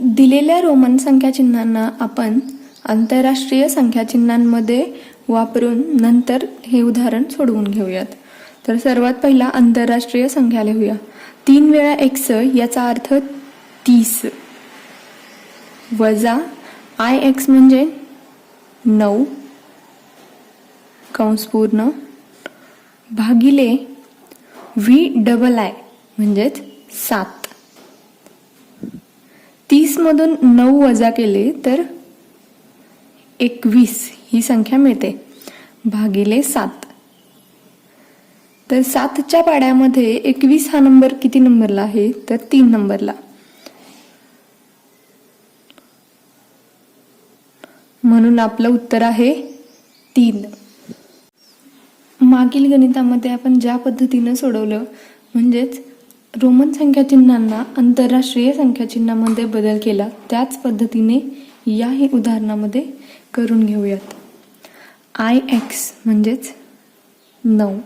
दिलेल्या रोमन संख्याचिन्हांना आपण आंतरराष्ट्रीय संख्याचिन्हांमध्ये वापरून नंतर हे उदाहरण सोडवून घेऊयात. तर सर्वात पहिला आंतरराष्ट्रीय संख्या लिहूया. तीन वेळा एक्स याचा अर्थ तीस. वजा आय एक्स म्हणजे नऊ. कंस पूर्ण. भागिले व्ही डबल आय म्हणजेच सात. वीसमधून नऊ वजा केले तर एकवीस ही संख्या मिळते. भागिले सात. तर सातच्या पाड्यामध्ये एकवीस हा नंबर किती नंबरला आहे? तर तीन नंबरला. म्हणून आपलं उत्तर आहे तीन. मागील गणितामध्ये आपण ज्या पद्धतीनं सोडवलं म्हणजेच रोमन संख्याचिन्हांना आंतरराष्ट्रीय संख्या चिन्हामध्ये बदल केला. त्याच पद्धतीने याही उदाहरणामध्ये करून घेऊयात. आय एक्स म्हणजेच नऊ.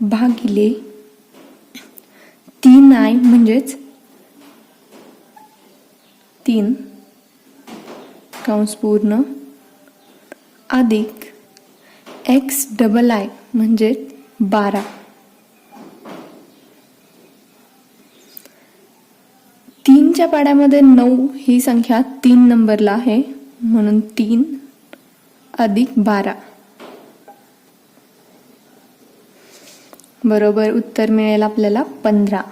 भागिले तीन आय म्हणजेच तीन. कंस पूर्ण. अधिक एक्स डबल आय म्हणजे बारा. तीनच्या पाड्यामध्ये नऊ ही संख्या तीन नंबरला आहे. म्हणून तीन अधिक बारा. बरोबर उत्तर मिळेल आपल्याला पंधरा.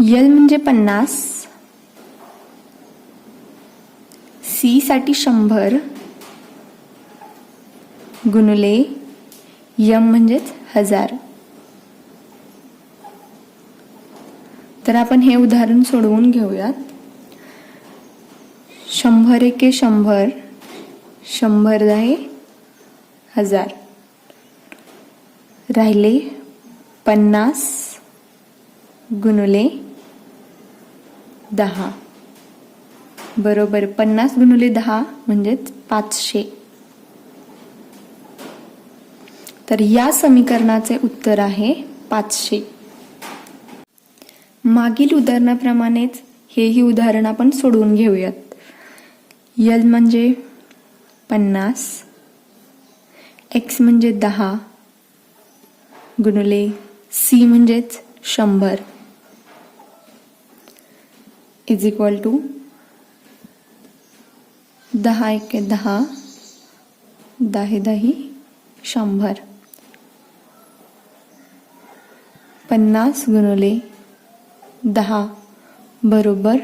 यल म्हणजे पन्नास. सी साठी शंभर. गुणुले यम म्हणजेच हजार. तर आपण हे उदाहरण सोडवून घेऊयात. शंभर एके शंभर शंभर दहा हजार. राहिले पन्नास गुणुले दहा. बरोबर पन्नास गुणुले दहा म्हणजेच पाचशे. तर या समीकरणाचे उत्तर आहे पाचशे. मागील उदाहरणाप्रमाणेच हेही उदाहरण आपण सोडवून घेऊयात. यल म्हणजे पन्नास एक्स म्हणजे दहा गुणले सी म्हणजेच शंभर. इज इक्वल टू दहा एके दहा दहे दही शंभर. पन्नास गुणले दहा बरोबर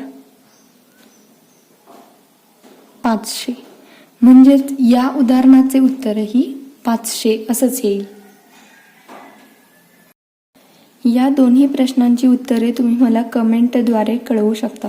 पाचशे. म्हणजेच या उदाहरणाचे उत्तरही पाचशे असंच येईल. या दोन्ही प्रश्नांची उत्तरे तुम्ही मला कमेंटद्वारे कळवू शकता.